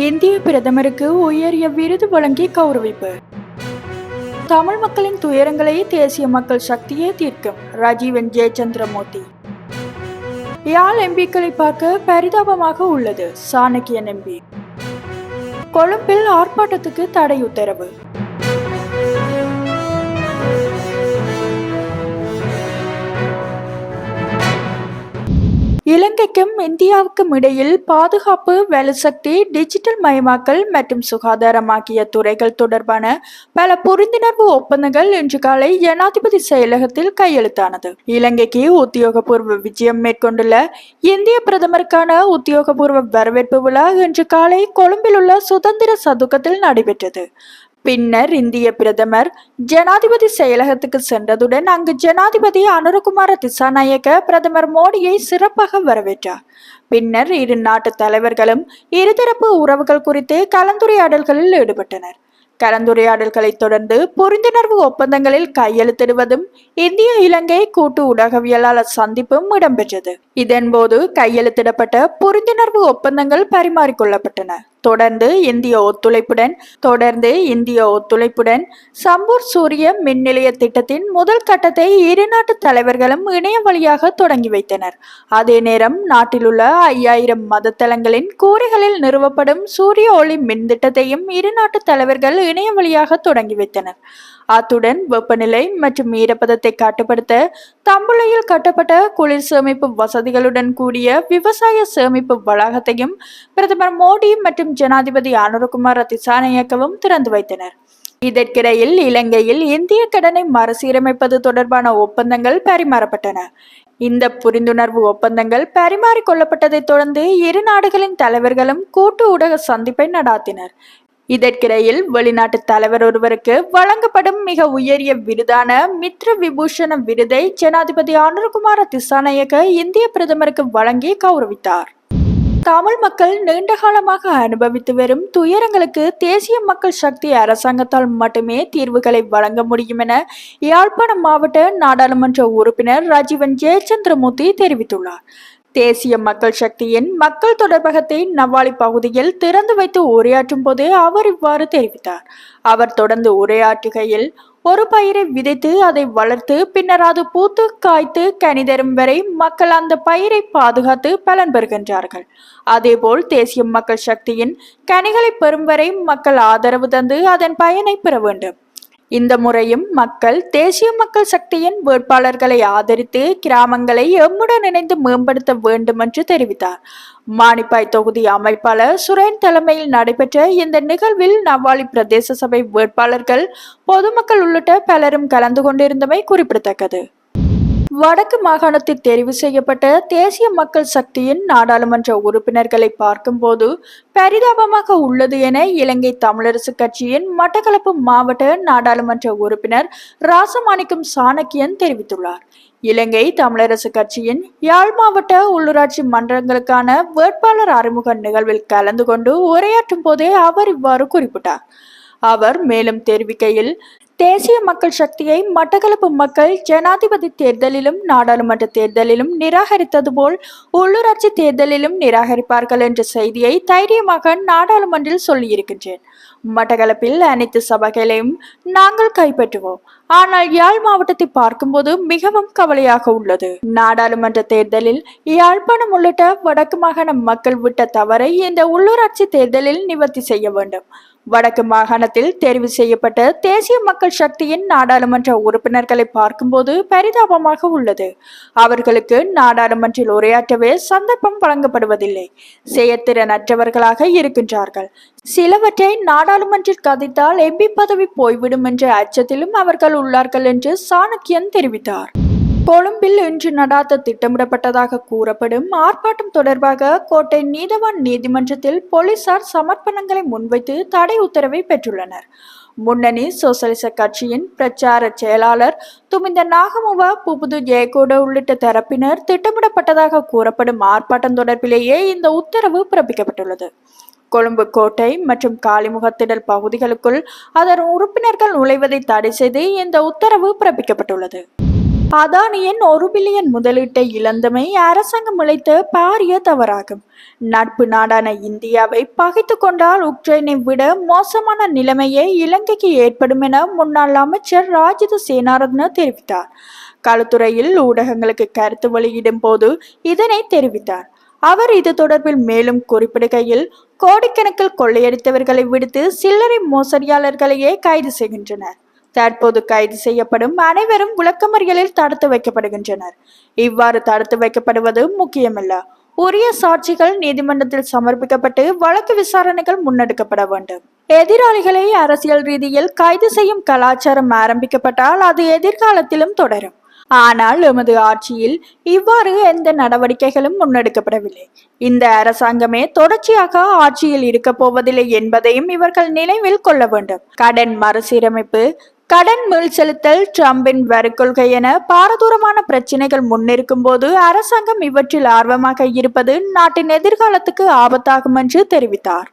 இந்திய பிரதமருக்கு உயரிய விருது வழங்கி கௌரவிப்பு. தமிழ் மக்களின் துயரங்களை தேசிய மக்கள் சக்தியே தீர்க்கும். ராஜீவன் ஜெயச்சந்திரமூர்த்தி. யாழ் எம்பிக்களை பார்க்க பரிதாபமாக உள்ளது. சாணக்கியன் எம்பி. கொழும்பில் ஆர்ப்பாட்டத்துக்கு தடை உத்தரவு. இலங்கைக்கும் இந்தியாவுக்கும் இடையில் பாதுகாப்பு வலுசக்தி டிஜிட்டல் மயமாக்கல் மற்றும் சுகாதாரமாக்கிய துறைகள் தொடர்பான பல புரிந்துணர்வு ஒப்பந்தங்கள் இன்று காலை ஜனாதிபதி செயலகத்தில் கையெழுத்தானது. இலங்கைக்கு உத்தியோகபூர்வ விஜயம் மேற்கொண்டுள்ள இந்திய பிரதமருக்கான உத்தியோகபூர்வ வரவேற்பு விழா இன்று காலை கொழும்பில் உள்ள சுதந்திர சதுக்கத்தில் நடைபெற்றது. பின்னர் இந்திய பிரதமர் ஜனாதிபதி செயலகத்துக்கு சென்றதுடன் அங்கு ஜனாதிபதி அனுரகுமார திசாநாயக்க பிரதமர் மோடியை சிறப்பாக வரவேற்றார். பின்னர் இரு நாட்டு தலைவர்களும் இருதரப்பு உறவுகள் குறித்து கலந்துரையாடல்களில் ஈடுபட்டனர். கலந்துரையாடல்களை தொடர்ந்து புரிந்துணர்வு ஒப்பந்தங்களில் கையெழுத்திடுவதும் இந்திய இலங்கை கூட்டு ஊடகவியலாளர் சந்திப்பும் இடம்பெற்றது. இதன்போது கையெழுத்திடப்பட்ட புரிந்துணர்வு ஒப்பந்தங்கள் பரிமாறிக்கொள்ளப்பட்டன. தொடர்ந்து இந்திய ஒத்துழைப்புடன் தொடர்ந்து இந்திய ஒத்துழைப்புடன் சம்பூர் சூரிய மின் நிலைய திட்டத்தின் முதல் கட்டத்தை இரு நாட்டு தலைவர்களும் இணைய வழியாக தொடங்கி வைத்தனர். அதே நேரம் நாட்டிலுள்ள ஐயாயிரம் மதத்தலங்களின் கூரைகளில் நிறுவப்படும் சூரிய ஒளி மின் திட்டத்தையும் இரு நாட்டு தலைவர்கள் இணைய வழியாக தொடங்கி வைத்தனர். அத்துடன் வெப்பநிலை மற்றும் ஈரப்பதத்தை கட்டுப்படுத்த தம்புளையில் கட்டப்பட்ட குளிர் சேமிப்பு வசதிகளுடன் கூடிய விவசாய சேமிப்பு வளாகத்தையும் பிரதமர் மோடி மற்றும் ஜனாதிபதி அனுரகுமார் திசாநாயக்கவும் திறந்து வைத்தனர். இதற்கிடையில் இலங்கையில் இந்திய கடனை மறுசீரமைப்பது தொடர்பான ஒப்பந்தங்கள் பரிமாறப்பட்டன. இந்த புரிந்துணர்வு ஒப்பந்தங்கள் பரிமாறிக்கொள்ளப்பட்டதைத் தொடர்ந்து இரு நாடுகளின் தலைவர்களும் கூட்டு ஊடக சந்திப்பை நடாத்தினர். இதற்கிடையில் வெளிநாட்டு தலைவர் ஒருவருக்கு வழங்கப்படும் மிக உயரிய விருதான மித்ர விபூஷண விருதை ஜனாதிபதி அனுர்குமார திசாநாயக்க இந்திய பிரதமருக்கு வழங்கி கௌரவித்தார். தமிழ் மக்கள் நீண்ட காலமாக அனுபவித்து வரும் துயரங்களுக்கு தேசிய மக்கள் சக்தி அரசாங்கத்தால் மட்டுமே தீர்வுகளை வழங்க முடியும் என யாழ்ப்பாணம் மாவட்ட நாடாளுமன்ற உறுப்பினர் ராஜீவன் ஜெயச்சந்திரமூர்த்தி தெரிவித்துள்ளார். தேசிய மக்கள் சக்தியின் மக்கள் தொடர்பகத்தை நவாலி பகுதியில் திறந்து வைத்து உரையாற்றும் போது அவர் இவ்வாறு தெரிவித்தார். அவர் தொடர்ந்து உரையாற்றுகையில் ஒரு பயிரை விதைத்து அதை வளர்த்து பின்னர் அது பூத்து காய்த்து கனி தரும் வரை மக்கள் அந்த பயிரை பாதுகாத்து பலன் பெறுகின்றார்கள். அதேபோல் தேசிய மக்கள் சக்தியின் கனிகளை பெறும் வரை மக்கள் ஆதரவு தந்து அதன் பயனை பெற வேண்டும். இந்த முறையும் மக்கள் தேசிய மக்கள் சக்தியின் வேட்பாளர்களை ஆதரித்து கிராமங்களை எம்முடன் இணைந்து மேம்படுத்த வேண்டும் என்று தெரிவித்தார். மானிப்பாய் தொகுதி அமைப்பாளர் சுரேன் தலைமையில் நடைபெற்ற இந்த நிகழ்வில் நவாலி பிரதேச சபை வேட்பாளர்கள் பொதுமக்கள் உள்ளிட்ட பலரும் கலந்து கொண்டிருந்தமை குறிப்பிடத்தக்கது. வடக்கு மாகாணத்தில் தெரிவு செய்யப்பட்ட தேசிய மக்கள் சக்தியின் நாடாளுமன்ற உறுப்பினர்களை பார்க்கும்போது பரிதாபமாக உள்ளது என இலங்கை தமிழரசு கட்சியின் மட்டக்களப்பு மாவட்ட நாடாளுமன்ற உறுப்பினர் ராசமாணிக்கம் சாணக்கியன் தெரிவித்துள்ளார். இலங்கை தமிழரசு கட்சியின் யாழ் மாவட்ட உள்ளூராட்சி மன்றங்களுக்கான வேட்பாளர் அறிமுக நிகழ்வில் கலந்து கொண்டு உரையாற்றும் போதே அவர் இவ்வாறு குறிப்பிட்டார். அவர் மேலும் தெரிவிக்கையில் தேசிய மக்கள் சக்தியை மட்டக்களப்பு மக்கள் ஜனாதிபதி தேர்தலிலும் நாடாளுமன்ற தேர்தலிலும் நிராகரித்தது போல் உள்ளூராட்சி தேர்தலிலும் நிராகரிப்பார்கள் என்ற செய்தியை தைரியமாக நாடாளுமன்றில் சொல்லியிருக்கின்றேன். மட்டக்களப்பில் அனைத்து சபைகளையும் நாங்கள் கைப்பற்றுவோம். ஆனால் யாழ் மாவட்டத்தை பார்க்கும்போது மிகவும் கவலையாக உள்ளது. நாடாளுமன்ற தேர்தலில் யாழ்ப்பாணம் உள்ளிட்ட வடக்கு மாகாண மக்கள் விட்ட தவறை இந்த உள்ளூராட்சி தேர்தலில் நிவர்த்தி செய்ய வேண்டும். வடக்கு மாகாணத்தில் தேர்வு செய்யப்பட்ட தேசிய மக்கள் சக்தியின் நாடாளுமன்ற உறுப்பினர்களை பார்க்கும்போது பரிதாபமாக உள்ளது. அவர்களுக்கு நாடாளுமன்றில் உரையாற்றவே சந்தர்ப்பம் வழங்கப்படுவதில்லை. செயற்திறனற்றவர்களாக இருக்கின்றார்கள். சிலவற்றை நாடாளுமன்றில் கதைத்தால் எம்பி பதவி போய்விடும் என்ற அச்சத்திலும் அவர்கள் உள்ளார்கள் என்று சாணக்கியன் தெரிவித்தார். கொழும்பில் இன்று நடாத்த திட்டமிடப்பட்டதாக கூறப்படும் ஆர்ப்பாட்டம் தொடர்பாக கோட்டை நீதவான் நீதிமன்றத்தில் போலீசார் சமர்ப்பணங்களை முன்வைத்து தடை உத்தரவை பெற்றுள்ளனர். முன்னணி சோசலிச கட்சியின் பிரச்சார செயலாளர் துமிந்த நாகமுவா புபுது ஜெயகோட உள்ளிட்ட தரப்பினர் திட்டமிடப்பட்டதாக கூறப்படும் ஆர்ப்பாட்டம் தொடர்பிலேயே இந்த உத்தரவு பிறப்பிக்கப்பட்டுள்ளது. கொழும்பு கோட்டை மற்றும் காலிமுகத்திடல் பகுதிகளுக்குள் அதன் உறுப்பினர்கள் நுழைவதை தடை செய்து இந்த உத்தரவு பிறப்பிக்கப்பட்டுள்ளது. அதானியின் ஒரு பில்லியன் முதலீட்டை இழந்தமை அரசாங்கம் இழைத்த பாரிய தவறாகும். நட்பு நாடான இந்தியாவை பகைத்து கொண்டால் உக்ரைனை விட மோசமான நிலைமையே இலங்கைக்கு ஏற்படும் என முன்னாள் அமைச்சர் ராஜித சேனாரத்ன தெரிவித்தார். களத்துறையில் ஊடகங்களுக்கு கருத்து வெளியிடும் போது இதனை தெரிவித்தார். அவர் இது தொடர்பில் மேலும் குறிப்பிடுகையில் கோடிக்கணக்கில் கொள்ளையடித்தவர்களை விடுத்து சில்லறை மோசடியாளர்களையே கைது செய்கின்றனர். தற்போது கைது செய்யப்படும் அனைவரும் விளக்கமறியலில் தடுத்து வைக்கப்படுகின்றனர். இவ்வாறு தடுத்து வைக்கப்படுவது முக்கியமல்ல. உரிய சாட்சிகள் நீதிமன்றத்தில் சமர்ப்பிக்கப்பட்டு வழக்கு விசாரணைகள் முன்னெடுக்கப்பட வேண்டும். எதிராளிகளை அரசியல் ரீதியில் கைது செய்யும் கலாச்சாரம் ஆரம்பிக்கப்பட்டால் அது எதிர்காலத்திலும் தொடரும். ஆனால் எமது ஆட்சியில் இவ்வாறு எந்த நடவடிக்கைகளும் முன்னெடுக்கப்படவில்லை. இந்த அரசாங்கமே தொடர்ச்சியாக ஆட்சியில் இருக்க போவதில்லை என்பதையும் இவர்கள் நினைவில் கொள்ள வேண்டும். கடன் மறுசீரமைப்பு கடன் மீள் செலுத்தல் ட்ரம்பின் வரி கொள்கை என பாரதூரமான பிரச்சினைகள் முன்னிருக்கும் போது அரசாங்கம் இவற்றில் ஆர்வமாக இருப்பது நாட்டின் எதிர்காலத்துக்கு ஆபத்தாகும் என்று தெரிவித்தார்.